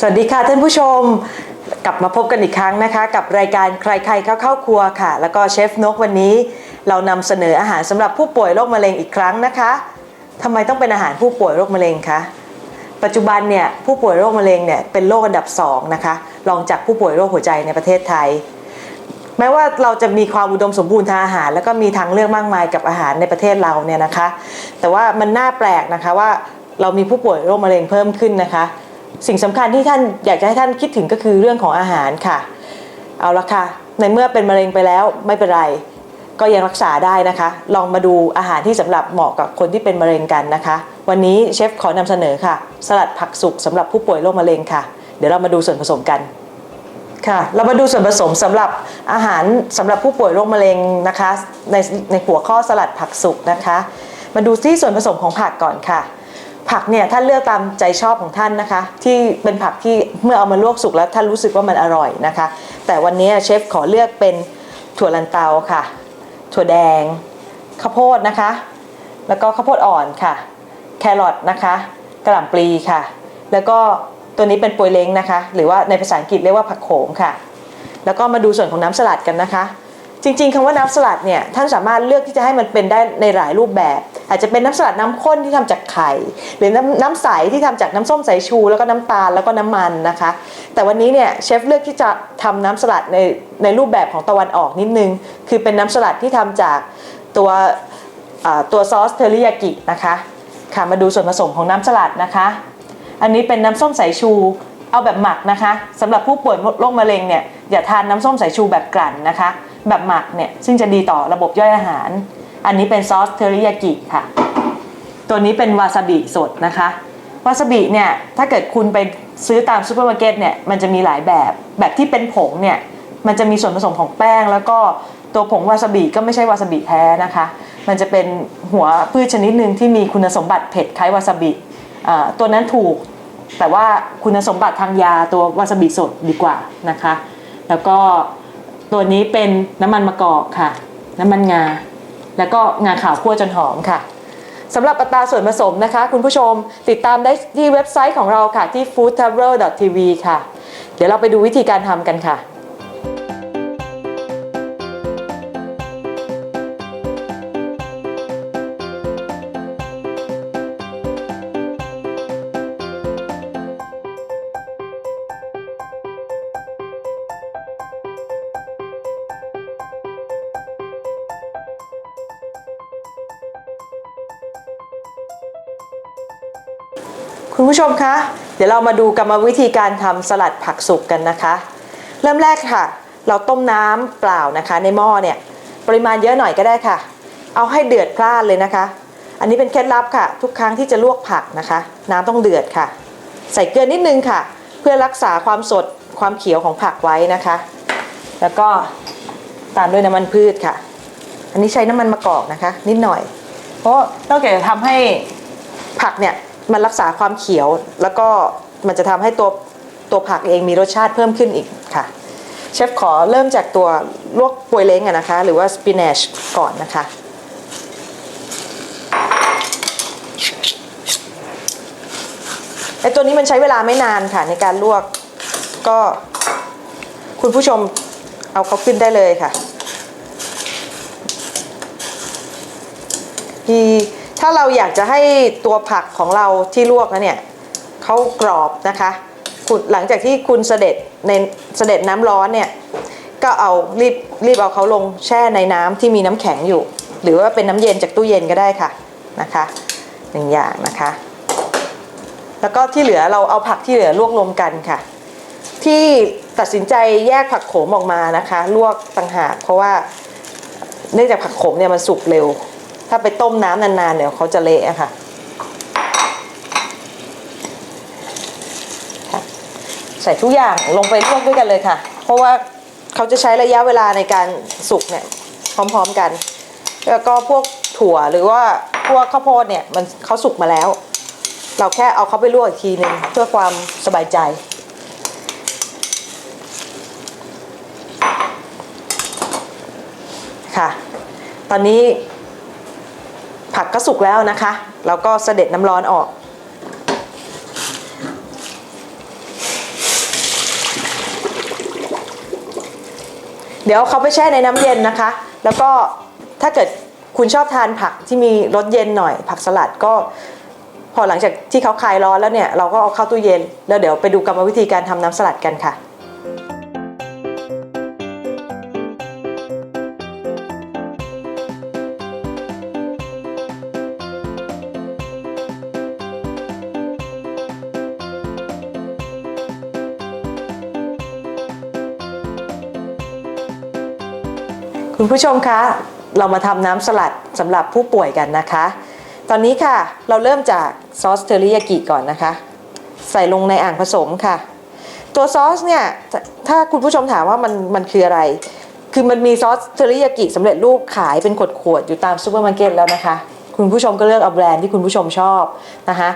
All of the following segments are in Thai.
สวัสดีค่ะท่านผู้ชมกลับมาพบกันอีกครั้งนะคะ กับรายการใครๆเข้าเข้าครัวค่ะ แล้วก็เชฟนกวันนี้ เรานำเสนออาหารสำหรับผู้ป่วยโรคมะเร็งอีกครั้งนะคะทำไมต้องเป็นอาหารผู้ป่วยโรคมะเร็งคะปัจจุบันเนี่ยผู้ป่วยโรคมะเร็งเนี่ยเป็นโรคอันดับสองนะคะรองจากผู้ป่วยโรคหัวใจในประเทศไทย แม้ว่าเราจะมีความอุดมสมบูรณ์ทางอาหาร แล้วก็มีทางเลือกมากมายกับอาหารในประเทศเราเนี่ยนะคะ แต่ว่ามันน่าแปลกนะคะว่าเรามีผู้ป่วยโรคมะเร็งเพิ่มขึ้นนะคะ สิ่งสำคัญที่ท่านอยากจะให้ท่านคิดถึงก็คือเรื่องของอาหารค่ะ เอาละค่ะ ในเมื่อเป็นมะเร็งไปแล้วไม่เป็นไร ก็ยังรักษาได้นะคะ ลองมาดูอาหารที่สำหรับเหมาะกับคนที่เป็นมะเร็งกันนะคะ วันนี้เชฟขอนำเสนอค่ะ สลัดผักสุกสำหรับผู้ป่วยโรคมะเร็งค่ะ เดี๋ยวเรามาดูส่วนผสมกันค่ะเรามาดูส่วนผสมสำหรับอาหารสำหรับผู้ป่วยโรคมะเร็งนะคะในในหัวข้อสลัดผักสุกนะคะ มาดูที่ส่วนผสมของผักก่อนค่ะ ผักเนี่ยท่านเลือกตามใจชอบของท่านนะคะ ที่เป็นผักที่เมื่อเอามาลวกสุกแล้วท่านรู้สึกว่ามันอร่อยนะคะ แต่วันนี้เชฟขอเลือกเป็นถั่วลันเตาค่ะ ถั่วแดง ข้าวโพดนะคะ แล้วก็ข้าวโพดอ่อนค่ะ แครอทนะคะกระหล่ำปลีค่ะ แล้วก็ตัวนี้เป็นปวยเล้งนะคะ หรือว่าในภาษาอังกฤษเรียกว่าผักโขมค่ะ แล้วก็มาดูส่วนของน้ำสลัดกันนะคะ จริง ๆคำว่าน้ำสลัดเนี่ยท่านสามารถเลือกที่จะให้มันเป็นได้ในหลายรูปแบบ อาจจะเป็นน้ำสลัดน้ำข้นที่ทำจากไข่ หรือน้ำน้ำใสที่ทำจากน้ำส้มสายชู แล้วก็น้ำตาลแล้วก็น้ำมันนะคะ แต่วันนี้เนี่ยเชฟเลือกที่จะทำน้ำสลัดในในรูปแบบของตะวันออกนิดนึง คือเป็นน้ำสลัดที่ทำจากตัวตัวซอสเทอริยากินะคะค่ะมาดูส่วนผสมของน้ำสลัดนะคะ อันนี้เป็นน้ำส้มสายชูเอาแบบหมักนะคะสำหรับผู้ป่วยโรคมะเร็งเนี่ยอย่าทานน้ำส้มสายชูแบบกลั่นนะคะ แบบหมักเนี่ยซึ่งจะดีต่อระบบย่อยอาหาร อันนี้เป็นซอสเทอริยากิค่ะ ตัวนี้เป็นวาซาบิสดนะคะ วาซาบิเนี่ย ถ้าเกิดคุณไปซื้อตามซูเปอร์มาร์เก็ตเนี่ย มันจะมีหลายแบบ แบบที่เป็นผงเนี่ย มันจะมีส่วนผสมของแป้ง แล้วก็ตัวผงวาซาบิก็ไม่ใช่วาซาบิแท้นะคะ มันจะเป็นหัวพืชชนิดหนึ่งที่มีคุณสมบัติเผ็ดคล้ายวาซาบิอ่าตัวนั้นถูก แต่ว่าคุณสมบัติทางยาตัววาซาบิสดดีกว่านะคะ แล้วก็ตัวนี้เป็นน้ำมันมะกอกค่ะ น้ำมันงา แล้วก็งาขาวคั่วจนหอมค่ะสำหรับอัตราส่วนผสมนะคะ คุณผู้ชมติดตามได้ที่เว็บไซต์ของเราค่ะที่ foodtravel.tv ค่ะ เดี๋ยวเราไปดูวิธีการทำกันค่ะ คุณผู้ชมคะเดี๋ยวเรามาดูกรรมวิธีการทำสลัดผักสุกกันนะคะ เริ่มแรกค่ะ เราต้มน้ำเปล่านะคะ ในหม้อเนี่ยปริมาณเยอะหน่อยก็ได้ค่ะ เอาให้เดือดพล่านเลยนะคะ อันนี้เป็นเคล็ดลับค่ะ ทุกครั้งที่จะลวกผักนะคะ น้ำต้องเดือดค่ะ ใส่เกลือนิดนึงค่ะ เพื่อรักษาความสดความเขียวของผักไว้นะคะ แล้วก็ตามด้วยน้ำมันพืชค่ะ อันนี้ใช้น้ำมันมะกอกนะคะ นิดหน่อย เพราะนอกจากจะทำให้ผักเนี่ย มันรักษาความเขียว แล้วก็มันจะทำให้ตัวตัวผักเองมีรสชาติเพิ่มขึ้นอีกค่ะ เชฟขอเริ่มจากตัวลวกปวยเล้งอะนะคะ หรือว่าสปินัชก่อนนะคะไอตัวนี้มันใช้เวลาไม่นานค่ะ ในการลวกก็คุณผู้ชมเอาเขาขึ้นได้เลยค่ะ ที่ ถ้าเราอยากจะให้ตัวผักของเราที่ลวกแล้วเนี่ยเขากรอบนะคะคุณหลังจากที่คุณเสด็จในเสด็จน้ำร้อนเนี่ยก็เอารีบรีบเอาเขาลงแช่ในน้ำที่มีน้ำแข็งอยู่ หรือว่าเป็นน้ำเย็นจากตู้เย็นก็ได้ค่ะนะคะหนึ่งอย่างนะคะ แล้วก็ที่เหลือเราเอาผักที่เหลือลวกรวมกันค่ะ ที่ตัดสินใจแยกผักโขมออกมานะคะ ลวกต่างหากเพราะว่าเนื่องจากผักโขมเนี่ยมันสุกเร็ว ถ้าไปต้มน้ำนานๆเดี๋ยวเขาจะเละอะค่ะใส่ทุกอย่างลงไปลวกด้วยกันเลยค่ะ เพราะว่าเขาจะใช้ระยะเวลาในการสุกเนี่ยพร้อมๆกัน แล้วก็พวกถั่วหรือว่าพวกข้าวโพดเนี่ยมันเขาสุกมาแล้ว เราแค่เอาเขาไปลวกอีกทีหนึ่งเพื่อความสบายใจค่ะ ตอนนี้ ผักก็สุกแล้วนะคะแล้วก็เสด็จน้ำร้อนออกเดี๋ยวเขาไปแช่ในน้ำเย็นนะคะ แล้วก็ถ้าเกิดคุณชอบทานผักที่มีรสเย็นหน่อย ผักสลัดก็ พอหลังจากที่เขาคลายร้อนแล้วเนี่ย เราก็เอาเข้าตู้เย็น แล้วเดี๋ยวไปดูกรรมวิธีการทำน้ำสลัดกันค่ะ คุณผู้ชมคะ เรามาทำน้ำสลัดสำหรับผู้ป่วยกันนะคะ ตอนนี้ค่ะเราเริ่มจากซอสเทอริยากิก่อนนะคะ ใส่ลงในอ่างผสมค่ะ ตัวซอสเนี่ยถ้าคุณผู้ชมถามว่ามันมันคืออะไร คือมันมีซอสเทอริยากิสำเร็จรูปขายเป็นขวดๆอยู่ตามซูเปอร์มาร์เก็ตแล้วนะคะ คุณผู้ชมก็เลือกเอาแบรนด์ที่คุณผู้ชมชอบนะคะ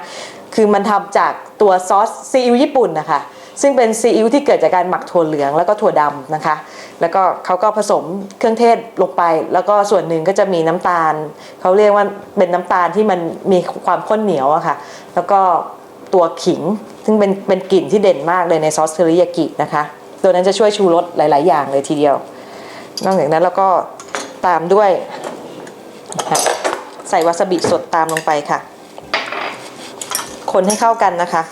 คือมันทำจากตัวซอสซีอิ๊วญี่ปุ่นนะคะ ซึ่งเป็นซีอิ๊วที่เกิดจากการหมักถั่วเหลืองแล้วก็ถั่วดำนะคะ แล้วก็เขาก็ผสมเครื่องเทศลงไป แล้วก็ส่วนหนึ่งก็จะมีน้ำตาล เขาเรียกว่าเป็นน้ำตาลที่มันมีความข้นเหนียวอะค่ะ แล้วก็ตัวขิง ซึ่งเป็นเป็นกลิ่นที่เด่นมากเลยในซอสเทริยากินะคะ ตัวนั้นจะช่วยชูรสหลาย ๆ อย่างเลยทีเดียว นอกจากนั้นแล้วก็ตามด้วยใส่วาซาบิสดตามลงไปค่ะ คนให้เข้ากันนะคะ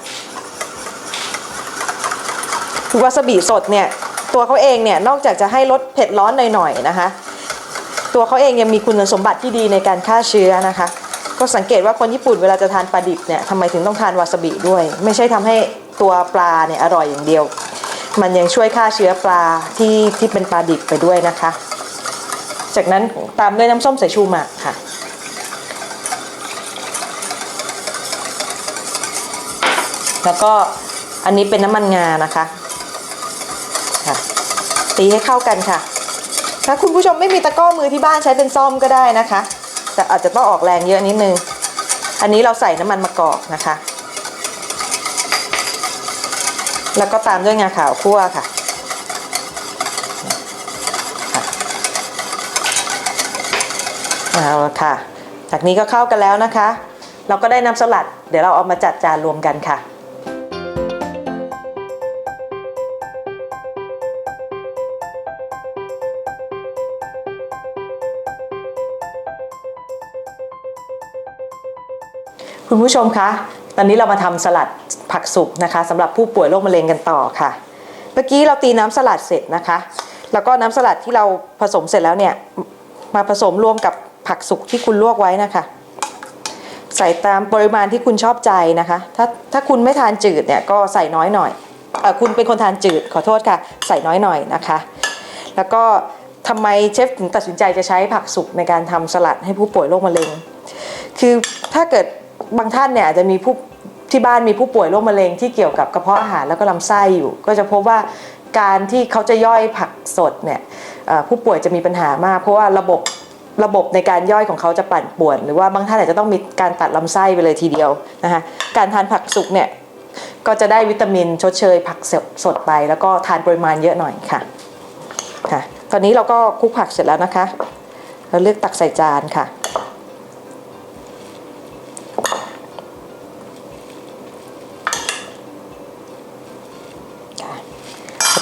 วาซาบิสดเนี่ยตัวเขาเองเนี่ยนอกจากจะให้รสเผ็ดร้อนหน่อยๆนะคะ ตัวเขาเองยังมีคุณสมบัติที่ดีในการฆ่าเชื้อนะคะ ก็สังเกตว่าคนญี่ปุ่นเวลาจะทานปลาดิบเนี่ยทำไมถึงต้องทานวาซาบิด้วย ไม่ใช่ทำให้ตัวปลาเนี่ยอร่อยอย่างเดียว มันยังช่วยฆ่าเชื้อปลาที่ที่เป็นปลาดิบไปด้วยนะคะ จากนั้นตามด้วยน้ำส้มสายชูหมักค่ะแล้วก็อันนี้เป็นน้ำมันงานะคะ ตีให้เข้ากันค่ะ ถ้าคุณผู้ชมไม่มีตะก้อมือที่บ้านใช้เป็นซ่อมก็ได้นะคะ แต่อาจจะต้องออกแรงเยอะนิดนึง อันนี้เราใส่น้ำมันมะกอกนะคะ แล้วก็ตามด้วยงาขาวคั่วค่ะค่ะเอาละค่ะ จากนี้ก็เข้ากันแล้วนะคะ เราก็ได้น้ำสลัด เดี๋ยวเราเอามาจัดจานรวมกันค่ะ คุณผู้ชมคะ ตอนนี้เรามาทำสลัดผักสุกนะคะสำหรับผู้ป่วยโรคมะเร็งกันต่อค่ะ เมื่อกี้เราตีน้ำสลัดเสร็จนะคะ แล้วก็น้ำสลัดที่เราผสมเสร็จแล้วเนี่ย มาผสมรวมกับผักสุกที่คุณลวกไว้นะคะ ใส่ตามปริมาณที่คุณชอบใจนะคะ ถ้าถ้าคุณไม่ทานจืดเนี่ยก็ใส่น้อยหน่อยเออคุณเป็นคนทานจืดขอโทษค่ะ ใส่น้อยหน่อยนะคะ แล้วก็ทำไมเชฟถึงตัดสินใจจะใช้ผักสุกในการทำสลัดให้ผู้ป่วยโรคมะเร็ง คือถ้าเกิด บางท่านเนี่ยอาจจะมีผู้ที่บ้านมีผู้ป่วยโรคมะเร็งที่เกี่ยวกับกระเพาะอาหารแล้วก็ลำไส้อยู่ ก็จะพบว่าการที่เขาจะย่อยผักสดเนี่ยผู้ป่วยจะมีปัญหามาก เพราะว่าระบบระบบในการย่อยของเขาจะปั่นป่วน หรือว่าบางท่านอาจจะต้องมีการตัดลำไส้ไปเลยทีเดียวนะคะการทานผักสุกเนี่ยก็จะได้วิตามินชดเชยผักสดไป แล้วก็ทานปริมาณเยอะหน่อยค่ะค่ะ ตอนนี้เราก็คลุกผักเสร็จแล้วนะคะ เราเลือกตักใส่จานค่ะ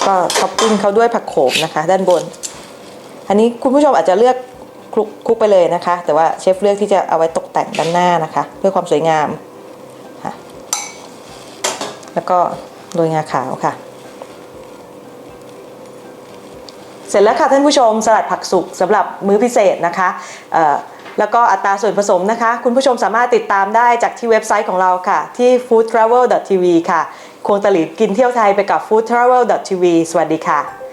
ก็ท็อปปิ้งเขาด้วยผักโขมนะคะ ด้านบน อันนี้คุณผู้ชมอาจจะเลือกคลุกคลุกไปเลยนะคะ แต่ว่าเชฟเลือกที่จะเอาไว้ตกแต่งด้านหน้านะคะ เพื่อความสวยงามค่ะแล้วก็โรยงาขาวค่ะ เสร็จแล้วค่ะท่านผู้ชมสลัดผักสุกสำหรับมื้อพิเศษนะคะแล้วก็อัตราส่วนผสมนะคะ คุณผู้ชมสามารถติดตามได้จากที่เว็บไซต์ของเราค่ะ ที่ foodtravel.tv ค่ะ ควงตลิดกินเที่ยวไทยไปกับ foodtravel.tv สวัสดีค่ะ